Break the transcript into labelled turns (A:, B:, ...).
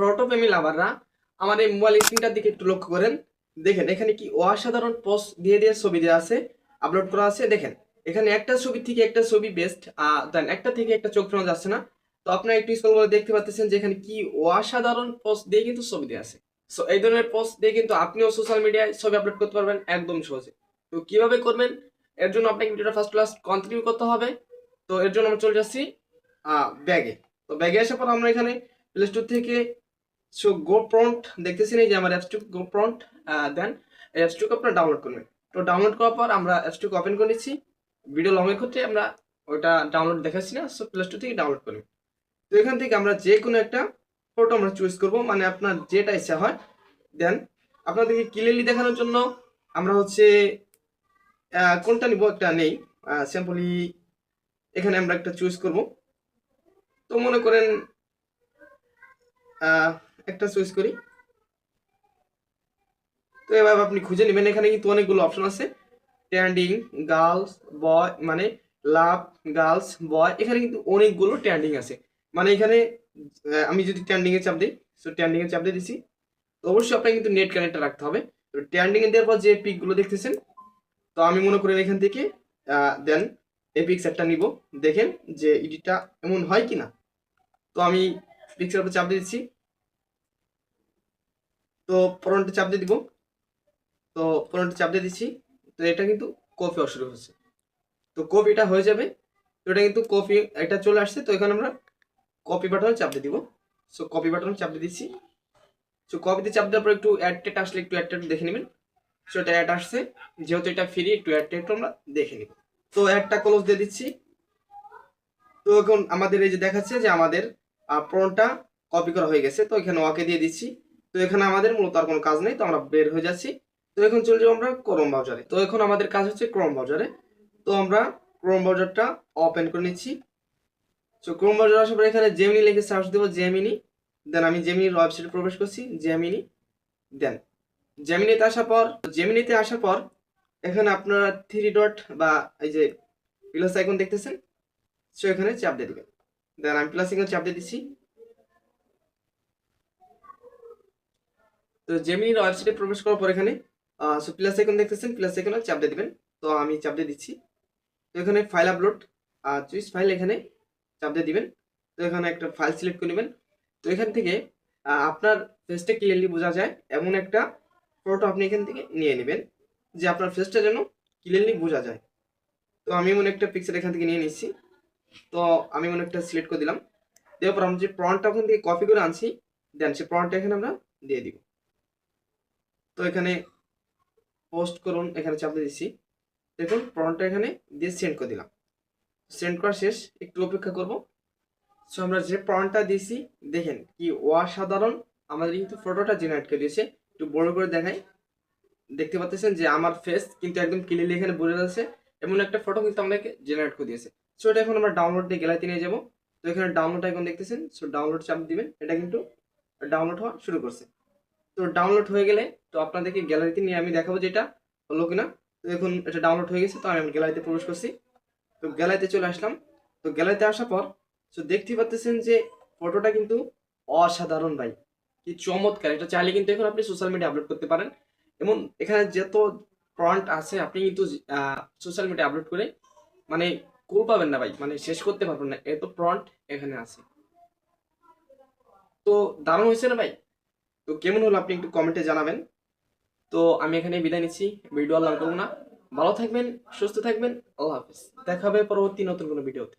A: Photo প্রেমী লাভাররা আমার এই মোবাইল স্ক্রিনটার দিকে একটু লক্ষ্য করেন। দেখেন, এখানে কি অসাধারণ পোস্ট দিয়ে দিয়ে ছবি দেওয়া আছে আপলোড করা আছে। দেখেন, এখানে একটা ছবি থেকে একটা ছবি বেস্ট দেন একটা থেকে একটা চোখ ফেরানো যাচ্ছে না। তো আপনারা একটু স্কুল করে দেখতে পাচ্ছেন যে এখানে কি অসাধারণ পোস্ট দিয়ে কিন্তু ছবি দেওয়া আছে। সো এই ধরনের পোস্ট দিয়ে কিন্তু আপনিও সোশ্যাল মিডিয়ায় ছবি আপলোড করতে পারবেন একদম সহজে। তো কীভাবে করবেন? এর জন্য আপনাকে ভিডিওটা ফার্স্ট ক্লাস কন্টিনিউ করতে হবে। তো এর জন্য আমরা চলে যাচ্ছি ব্যাগে তো ব্যাগে আসার পর আমরা এখানে প্লে স্টোর থেকে সো গো প্রন্ট দেখতেছি না যে আমার অ্যাপসটুক গো প্রন্ট দেন এই অ্যাপসটুক আপনারা ডাউনলোড করবেন। তো ডাউনলোড করার পর আমরা অ্যাপসটুক ওপেন করে নিচ্ছি। ভিডিও লংয়ের ক্ষেত্রে আমরা ওটা ডাউনলোড দেখাচ্ছি না সো প্লে স্টোর থেকে ডাউনলোড করবেন তো এখান থেকে আমরা যে কোনো একটা ফটো আমরা চুজ করব মানে আপনার যেটা ইচ্ছা হয়। দেন আপনাদেরকে ক্লিয়ারলি দেখানোর জন্য আমরা হচ্ছে কোনটা নিব, একটা নেই। সিম্পলি এখানে আমরা একটা চুজ করব। তো মনে করেন একটা চুজ করি। তো এভাবে আপনি খুঁজে নেবেন, এখানে কিন্তু অনেকগুলো অপশন আছে। ট্যান্ডিং গার্লস বয় মানে লাভ গার্লস বয় এখানে কিন্তু অনেকগুলো ট্যান্ডিং আছে। মানে এখানে আমি যদি ট্যান্ডিং এ চাপ দিই সো ট্যান্ডিং এ চাপ দিয়ে দিছি। তো অবশ্যই আপনাকে কিন্তু নেট কানেক্টটা রাখতে হবে। তো ট্যান্ডিং এ দেওয়ার পর যে পিকগুলো দেখতেছেন, তো আমি মনে করেন এখান থেকে দেন এই পিকচারটা নিব। দেখেন যে এডিটটা এমন হয় কি না তো আমি পিকচার চাপ দিয়ে দিচ্ছি। তো পরনটা চাপ দিয়ে দিব। তো পরনটা চাপ দিয়ে দিচ্ছি। তো এটা কিন্তু হওয়া শুরু হচ্ছে। তো কপিটা হয়ে যাবে। তো এটা কিন্তু কপি এটা চলে আসছে। তো এখানে আমরা কপি বাটনে চাপ দিয়ে দিব। সো কপি বাটনে চাপ দিয়ে দিচ্ছি। সো কপিতে চাপ দেওয়ার পর একটু অ্যাড টেট আসলে একটু অ্যাড টেট দেখে নেবেন। সো এটা অ্যাড আসছে। যেহেতু এটা ফ্রি একটু অ্যাড টেট আমরা দেখে নিব। তো অ্যাডটা ক্লোজ দিয়ে দিচ্ছি। তো এখন আমাদের এই যে দেখাচ্ছে যে আমাদের প্রনটা কপি করা হয়ে গেছে। তো এখানে ওকে দিয়ে দিচ্ছি। তো এখানে আমাদের মূলত আর কোনো কাজ নেই, তো আমরা বের হয়ে যাচ্ছি। তো এখন চলে যাব আমরা ক্রোম ব্রাউজারে তো এখন আমাদের কাজ হচ্ছে ক্রোম ব্রাউজারে তো আমরা ক্রোম ব্রাউজারটা ওপেন করে নিচ্ছি। তো ক্রোম ব্রাউজার আসার পর এখানে জেমিনি লিখে সার্চ দেবো জেমিনি দেন আমি জেমিনির ওয়েবসাইটে প্রবেশ করছি জেমিনি দেন জেমিনিতে আসার পর জেমিনিতে আসার পর এখানে আপনারা থ্রি ডট বা এই যে প্লাস আইকন দেখতেছেন সো এখানে চাপ দিয়ে দিবেন। দেন আমি প্লাস আইকন চাপ দিয়ে দিচ্ছি। তো জেমিনির ওয়েবসাইটে প্রবেশ করার পর এখানে সো প্লাস আইকন দেখতেছেন প্লাস আইকনে চাপ দিয়ে দিবেন। তো আমি চাপ দিয়ে দিচ্ছি। তো এখানে ফাইল আপলোড আর চুইস ফাইল এখানে চাপ দিয়ে দিবেন। তো এখানে একটা ফাইল সিলেক্ট করে নেবেন। তো এখান থেকে আপনার ফেসটা ক্লিয়ারলি বোঝা যায়। এমন একটা ফটো আপনি এখান থেকে নিয়ে নেবেন, যে আপনার ফেসটা যেন ক্লিয়ারলি বোঝা যায়। তো আমি মনে একটা পিকচার এখান থেকে নিয়ে নিচ্ছি। তো আমি মনে একটা সিলেক্ট করে দিলাম। দেওয়ার পর আমরা যে প্রনটা ওখান থেকে কপি করে আনছি, দেন সে প্রনটা এখানে আমরা দিয়ে দিব। তো এখানে পোস্ট করুন, এখানে চাপ দিয়ে দিচ্ছি। দেখুন প্রনটা এখানে দিয়ে সেন্ড করে দিলাম। সেন্ড করা শেষ, একটু অপেক্ষা করব। সো আমরা যে প্রনটা দিয়েছি, দেখেন কি অসাধারণ। আমাদের কিন্তু ফটোটা জেনারেট করে দিয়েছে। একটু বড় করে দেখাই। দেখতে পাচ্ছেন যে আমার ফেস কিন্তু একদম ক্লিয়ারলি এখানে বোঝা যাচ্ছে, এমন একটা ফটো কিন্তু আমাদেরকে জেনারেট করে দিয়েছে। সো এটা এখন আমরা ডাউনলোড দিয়ে গ্যালারিতে নিয়ে যাব। তো এখানে ডাউনলোড আইকন দেখতেছেন। সো ডাউনলোড চাপ দিবেন। এটা কিন্তু ডাউনলোড হওয়া শুরু করছে। তো ডাউনলোড হয়ে গেলে তো আপনাদেরকে গ্যালারিতে নিয়ে আমি দেখাবো যেটা, হলো কিনা? তো এখন এটা ডাউনলোড হয়ে গেছে, তো আমি গ্যালারিতে প্রবেশ করছি। তো গ্যালারিতে চলে আসলাম। তো গ্যালারিতে আসার পর, তো দেখতে পাচ্ছেন যে ফটোটা কিন্তু অসাধারণ ভাই। কি চমৎকার! এটা চাইলে কিন্তু এখন আপনি সোশ্যাল মিডিয়া আপলোড করতে পারেন। এবং এখানে যত ফ্রন্ট আছে, আপনি কিন্তু সোশ্যাল মিডিয়া আপলোড করে মানে কুল পাবেন না ভাই। মানে শেষ করতে পারবেন না। এত ফ্রন্ট এখানে আছে। তো দারুণ হয়েছে না ভাই? তো কেমন হলো আপনি একটু কমেন্টে জানাবেন। তো আমি এখানে বিদায় নিচ্ছি ভিডিও আর লং করব না। ভালো থাকবেন, সুস্থ থাকবেন, আল্লাহ হাফিজ। দেখা হবে পরবর্তী নতুন কোনো ভিডিওতে